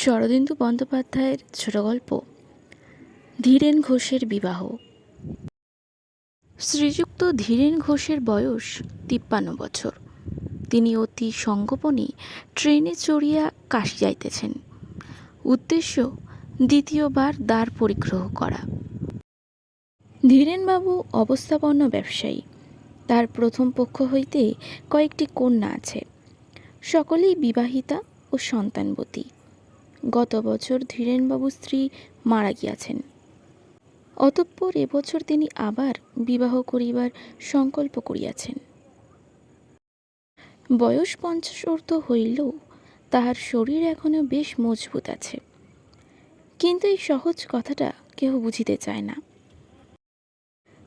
শরদিন্দু বন্দ্যোপাধ্যায়ের ছোট গল্প, ধীরেন ঘোষের বিবাহ। শ্রীযুক্ত ধীরেন ঘোষের বয়স তিপ্পান্ন বছর। তিনি অতি সঙ্গোপনে ট্রেনে চড়িয়া কাশি যাইতেছেন। উদ্দেশ্য, দ্বিতীয়বার দ্বার পরিগ্রহ করা। ধীরেনবাবু অবস্থাপন্ন ব্যবসায়ী। তার প্রথম পক্ষ হইতে কয়েকটি কন্যা আছে। সকলেই বিবাহিতা ও সন্তানবতী। গত বছর ধীরেনবাবু স্ত্রী মারা গিয়াছেন। অতঃপর এবছর তিনি আবার বিবাহ করিবার সংকল্প করিয়াছেন। বয়স পঞ্চাশ ঊর্ধ্ব হইলেও তাহার শরীর এখনও বেশ মজবুত আছে। কিন্তু এই সহজ কথাটা কেহ বুঝিতে চায় না।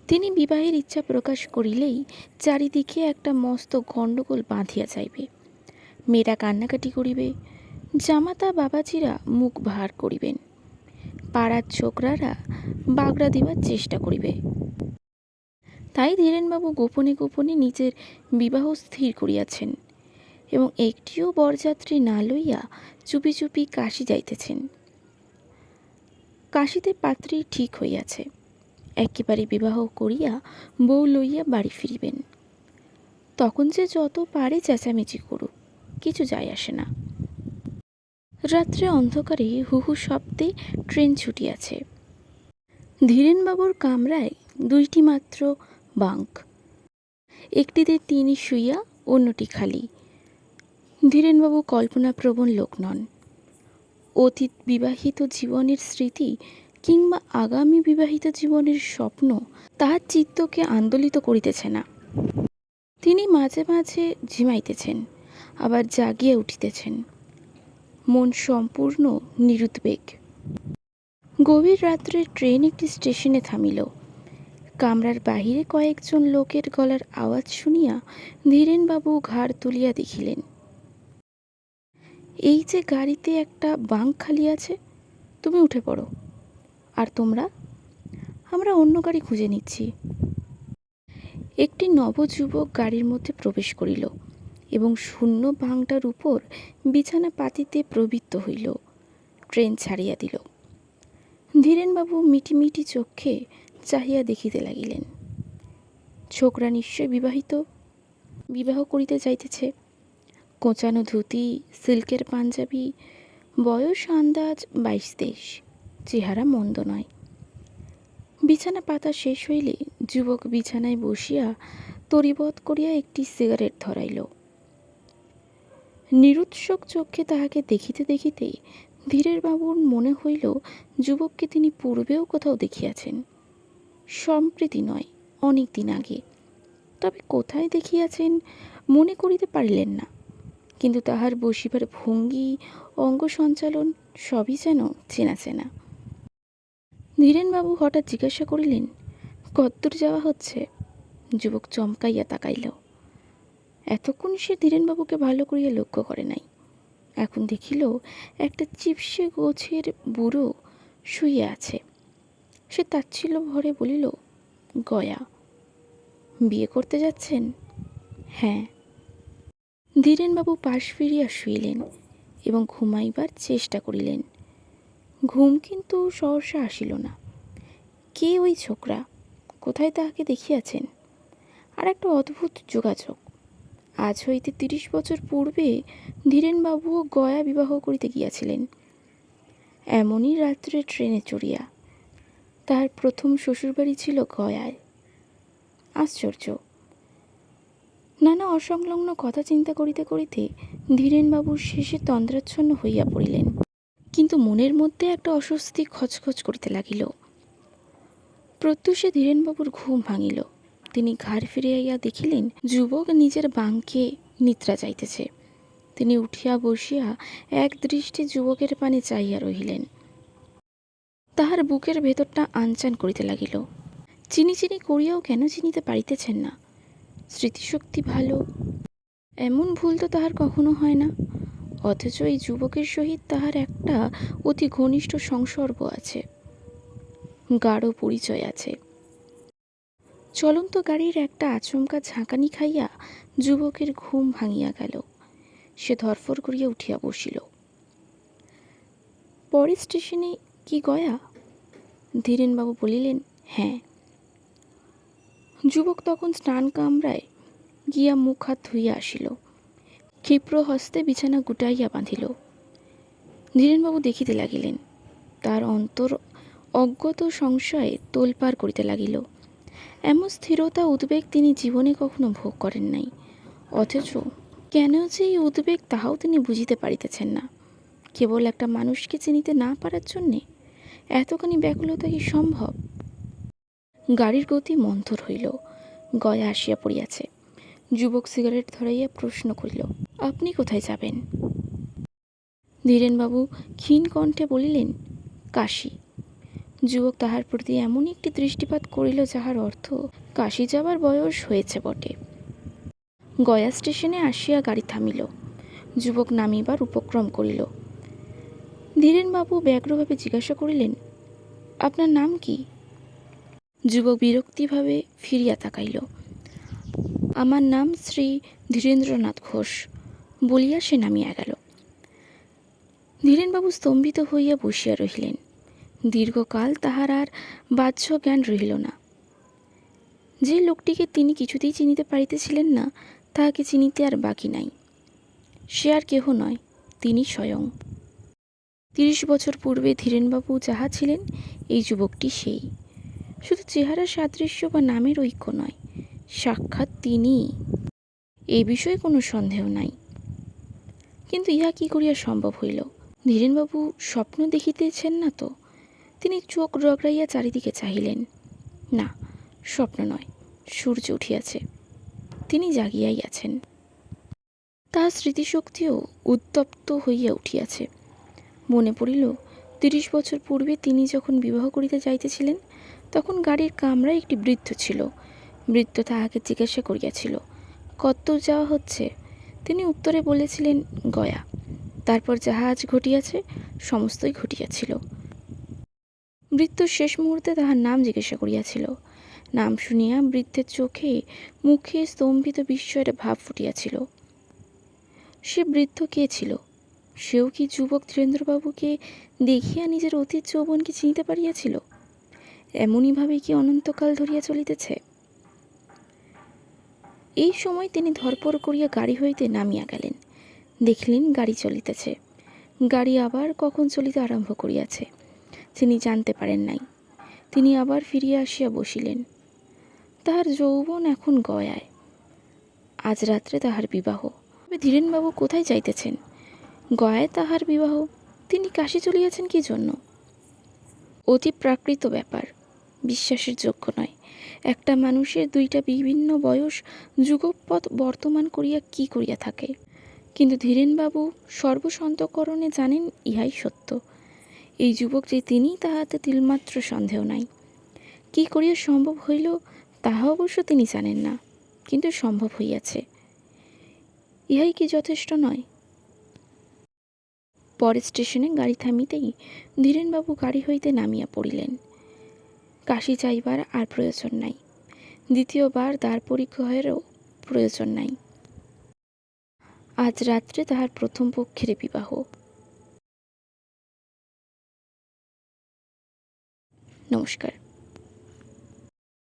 তিনি বিবাহের ইচ্ছা প্রকাশ করিলেই চারিদিকে একটা মস্ত গণ্ডগোল বাঁধিয়া যাইবে। মেয়েরা কান্নাকাটি করিবে জামাতা বাবাজিরা মুখ ভার করিবেন। পাড়ার ছোকরারা বাগড়া দিবার চেষ্টা করিবে। তাই ধীরেনবাবু গোপনে গোপনে নিজের বিবাহ স্থির করিয়াছেন এবং একটিও বরযাত্রী না লইয়া চুপি চুপি কাশি যাইতেছেন। কাশিতে পাত্রী ঠিক হইয়াছে। একেবারে বিবাহ করিয়া বউ লইয়া বাড়ি ফিরিবেন। তখন যে যত পারে চেঁচামেচি করুক, কিছু যায় আসে না। রাত্রে অন্ধকারে হুহু শব্দে ট্রেন ছুটিয়াছে। ধীরেনবাবুর কামরায় দুইটি মাত্র বাঙ্ক। একটিতে তিনি শুইয়া অন্যটি খালি। ধীরেনবাবু কল্পনাপ্রবণ লোক নন। অতীত বিবাহিত জীবনের স্মৃতি কিংবা আগামী বিবাহিত জীবনের স্বপ্ন তাহার চিত্তকে আন্দোলিত করিতেছে না। তিনি মাঝে মাঝে ঝিমাইতেছেন, আবার জাগিয়া উঠিতেছেন। মন সম্পূর্ণ নিরুদ্বেগ। গভীর রাত্রে ট্রেন একটি স্টেশনে থামিল। কামরার বাহিরে কয়েকজন লোকের গলার আওয়াজ শুনিয়া ধীরেনবাবু ঘাড় তুলিয়া দেখিলেন। এই যে গাড়িতে একটা বাঙ্ক খালি আছে, তুমি উঠে পড়ো। আর তোমরা? আমরা অন্য গাড়ি খুঁজে নিচ্ছি। একটি নবযুবক গাড়ির মধ্যে প্রবেশ করিল। এবং শূন্য বাংটার উপর বিছানা পাতিতে প্রবৃত্ত হইল। ট্রেন ছাড়িয়া দিল। ধীরেনবাবু মিটি মিটি চক্ষে চাহিয়া দেখিতে লাগিলেন। ছোকরা নিশ্চয় বিবাহিত? বিবাহ করিতে যাইতেছে। কোঁচানো ধুতি, সিল্কের পাঞ্জাবি, বয়স, আন্দাজ বাইশ তেইশ চেহারা মন্দ নয়। বিছানা পাতা শেষ হইলে যুবক বিছানায় বসিয়া তরিবধ করিয়া একটি সিগারেট ধরাইল। নিরুৎসুক চক্ষে তাহাকে দেখিতে দেখিতে ধীরের বাবুর মনে হইল, যুবককে তিনি পূর্বেও কোথাও দেখিয়াছেন। সম্প্রীতি নয়, অনেক দিন আগে। তবে কোথায় দেখিয়াছেন, মনে করিতে পারিলেন না। কিন্তু তাহার বসিবার ভঙ্গি অঙ্গ সঞ্চালন সবই যেন চেনা চেনা। ধীরেনবাবু হঠাৎ জিজ্ঞাসা করিলেন, কদ্দূর যাওয়া হচ্ছে? যুবক চমকাইয়া তাকাইল। এতক্ষণ সে ধীরেনবাবুকে ভালো করিয়া লক্ষ্য করে নাই। এখন দেখিল একটা চিপসে গোছের বুড়ো শুয়ে আছে। সে তাচ্ছিল্য ভরে বলিল, গয়া, বিয়ে করতে যাচ্ছেন? হ্যাঁ। ধীরেনবাবু পাশ ফিরিয়া শুইলেন এবং ঘুমাইবার চেষ্টা করিলেন। ঘুম কিন্তু সহসা আসিল না। কে ওই ছোকরা? কোথায় তাহাকে দেখিয়াছেন? আর একটা অদ্ভুত যোগাযোগ। আজ হইতে তিরিশ বছর পূর্বে ধীরেনবাবুও গয়া বিবাহ করিতে গিয়াছিলেন। এমনই রাত্রে ট্রেনে চড়িয়া তাহার প্রথম শ্বশুরবাড়ি ছিল গয়ায়। আশ্চর্য। নানা অসংলগ্ন কথা চিন্তা করিতে করিতে ধীরেনবাবুর শেষে তন্দ্রাচ্ছন্ন হইয়া পড়িলেন। কিন্তু মনের মধ্যে একটা অস্বস্তি খচখচ করিতে লাগিল। প্রত্যুষে ধীরেনবাবুর ঘুম ভাঙিল। তিনি ঘাড় ফিরিয়াইয়া দেখিলেন, যুবক নিজের বাঙ্কে নিদ্রা যাইতেছে। তিনি উঠিয়া বসিয়া এক দৃষ্টি যুবকের পানে চাইয়া রহিলেন। তাহার বুকের ভেতরটা আনচান করিতে লাগিল। চিনি চিনি করিয়াও কেন চিনিতে পারিতেছেন না? স্মৃতিশক্তি ভালো, এমন ভুল তো তাহার কখনো হয় না। অথচ এই যুবকের সহিত তাহার একটা অতি ঘনিষ্ঠ সংসর্গ আছে। গাঢ় পরিচয় আছে। চলন্ত গাড়ির একটা আচমকা ঝাঁকানি খাইয়া যুবকের ঘুম ভাঙিয়া গেল। সে ধরফর করিয়া উঠিয়া বসিল। পরের স্টেশনে কি গয়া? ধীরেনবাবু বলিলেন হ্যাঁ। যুবক তখন স্নান কামরায় গিয়া মুখ হাত ধুইয়া আসিল। ক্ষিপ্র হস্তে বিছানা গুটাইয়া বাঁধিল। ধীরেনবাবু দেখিতে লাগিলেন, তার অন্তর অজ্ঞত সংশয়ে তোলপাড় করিতে লাগিল। এমন স্থিরতা উদ্বেগ তিনি জীবনে কখনো ভোগ করেন নাই। অথচ কেন যে এই উদ্বেগ তাহাও তিনি বুঝিতে পারিতেছেন না। কেবল একটা মানুষকে চিনিতে না পারার জন্যে এতখানি ব্যাকুলতা কি সম্ভব? গাড়ির গতি মন্থর হইল, গয়া আসিয়া পড়িয়াছে। যুবক সিগারেট ধরাইয়া প্রশ্ন করিল, আপনি কোথায় যাবেন? ধীরেনবাবু ক্ষীণ কণ্ঠে বলিলেন, কাশী। যুবক তাহার প্রতি এমন একটি দৃষ্টিপাত করিল যাহার অর্থ কাশি যাবার বয়স হয়েছে বটে। গয়া স্টেশনে আসিয়া গাড়ি থামিল। যুবক নামিবার উপক্রম করিল। ধীরেনবাবু ব্যগ্রভাবে জিজ্ঞাসা করিলেন, আপনার নাম কি? যুবক বিরক্তিভাবে ফিরিয়া তাকাইল। আমার নাম শ্রী ধীরেন্দ্রনাথ ঘোষ, বলিয়া সে নামিয়া গেল। ধীরেনবাবু স্তম্ভিত হইয়া বসিয়া রহিলেন। দীর্ঘকাল তাহার আর বাহ্য জ্ঞান রহিল না। যে লোকটিকে তিনি কিছুতেই চিনিতে পারিতেছিলেন না, তাহাকে চিনিতে আর বাকি নাই। সে আর কেহ নয়, তিনি স্বয়ং। তিরিশ বছর পূর্বে ধীরেনবাবু যাহা ছিলেন, এই যুবকটি সেই। শুধু চেহারা সাদৃশ্য বা নামের ঐক্য নয়, সাক্ষাৎ তিনি। এই বিষয়ে কোনো সন্দেহ নাই। কিন্তু ইহা কি করিয়া সম্ভব হইল? ধীরেনবাবু স্বপ্ন দেখিতেছেন না তো? তিনি চোখ রগড়াইয়া চারিদিকে চাহিলেন। না, স্বপ্ন নয়, সূর্য উঠিয়াছে। তিনি জাগিয়াই আছেন। তাহার স্মৃতিশক্তিও উত্তপ্ত হইয়া উঠিয়াছে। মনে পড়িল, তিরিশ বছর পূর্বে তিনি যখন বিবাহ করিতে যাইতেছিলেন, তখন গাড়ির কামরায় একটি বৃদ্ধ ছিল। বৃদ্ধ তাহাকে জিজ্ঞাসা করিয়াছিল, কত যাওয়া হচ্ছে? তিনি উত্তরে বলেছিলেন, গয়া। তারপর যাহা আজ ঘটিয়াছে, সমস্তই ঘটিয়াছিল। বৃদ্ধ শেষ মুহূর্তে তাহার নাম জিজ্ঞাসা করিয়াছিল। নাম শুনিয়া বৃদ্ধের চোখে মুখে স্তম্ভিত বিস্ময়ের ভাব ফুটিয়াছিল। সে বৃদ্ধ কে ছিল? সেও কি যুবক ধীরেন্দ্রবাবুকে দেখিয়া নিজের অতীত যৌবনকে চিনিতে পারিয়াছিল? এমনইভাবে কি অনন্তকাল ধরিয়া চলিতেছে? এই সময় তিনি ধরপড় করিয়া গাড়ি হইতে নামিয়া গেলেন। দেখিলেন গাড়ি চলিতেছে। গাড়ি আবার কখন চলিতে আরম্ভ করিয়াছে? তিনি জানতে পারেন নাই। তিনি আবার ফিরিয়া আসিয়া বসিলেন। তাহার যৌবন এখন গয়ায়। আজ রাত্রে তাহার বিবাহ। তবে ধীরেনবাবু কোথায় যাইতেছেন? গয়ায় তাহার বিবাহ? তিনি কাশি চলিয়াছেন কি জন্য? অতি প্রাকৃত ব্যাপার, বিশ্বাসের যোগ্য নয়। একটা মানুষের দুইটা বিভিন্ন বয়স যুগপথ বর্তমান করিয়া কি করিয়া থাকে? কিন্তু ধীরেনবাবু সর্বসন্তকরণে জানেন ইহাই সত্য। এই যুবক যে তিনি, তাহাতে তিলমাত্র সন্দেহ নাই। কি করিয়া সম্ভব হইল, তাহা অবশ্য তিনি জানেন না, কিন্তু সম্ভব হইয়াছে। ইহাই কি যথেষ্ট নয়? পরের স্টেশনে গাড়ি থামিতেই ধীরেনবাবু গাড়ি হইতে নামিয়া পড়িলেন। কাশি যাইবার আর প্রয়োজন নাই। দ্বিতীয়বার দ্বার পরিগ্রহেরও প্রয়োজন নাই। আজ রাত্রে তাহার প্রথম পক্ষের বিবাহ। নমস্কার।